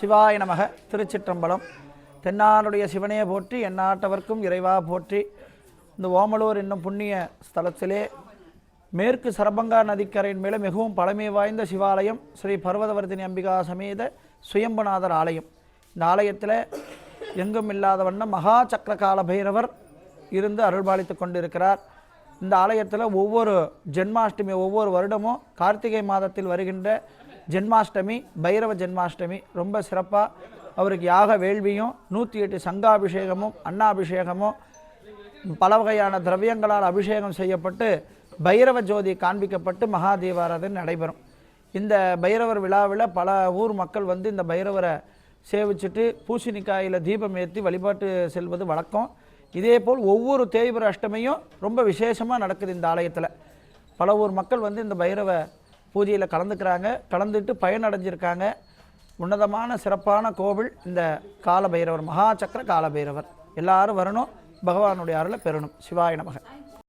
சிவாய நமக திருச்சிற்றம்பலம். தென்னாடுடைய சிவனையை போற்றி எந்நாட்டவர்க்கும் இறைவா போற்றி. இந்த ஓமலூர் என்னும் புண்ணிய ஸ்தலத்திலே மேற்கு சரபங்கா நதிக்கரையின் மேலே மிகவும் பழமை வாய்ந்த சிவாலயம் ஸ்ரீ பர்வதவர்தினி அம்பிகா சமேத சுயம்புநாதர் ஆலயம். இந்த ஆலயத்தில் எங்கும் இல்லாத வண்ணம் மகா சக்கரகால பைரவர் இருந்து அருள்பாலித்து கொண்டிருக்கிறார். இந்த ஆலயத்தில் ஒவ்வொரு ஜென்மாஷ்டமி ஒவ்வொரு வருடமும் கார்த்திகை மாதத்தில் வருகின்ற ஜென்மாஷ்டமி பைரவ ஜென்மாஷ்டமி ரொம்ப சிறப்பாக அவருக்கு யாக வேள்வியும் நூற்றி எட்டு சங்காபிஷேகமும் அன்னாபிஷேகமும் பல வகையான திரவியங்களால் அபிஷேகம் செய்யப்பட்டு பைரவ ஜோதி காண்பிக்கப்பட்டு மகாதீபாராதனை நடைபெறும். இந்த பைரவர் விழாவில் பல ஊர் மக்கள் வந்து இந்த பைரவரை சேவிச்சுட்டு பூசணிக்காயில் தீபம் ஏற்றி வழிபாட்டு செல்வது வழக்கம். இதே போல் ஒவ்வொரு தேய்பிர அஷ்டமியும் ரொம்ப விசேஷமாக நடக்குது இந்த ஆலயத்தில். பல ஊர் மக்கள் வந்து இந்த பைரவ பூஜையில் கலந்துக்கிறாங்க. கலந்துட்டு பயனடைஞ்சிருக்காங்க. உன்னதமான சிறப்பான கோவில் இந்த கால பைரவர் மகா சக்கர கால பைரவர் எல்லாரும் வரணும். பகவானுடைய அருளை பெறணும். சிவாய நமக.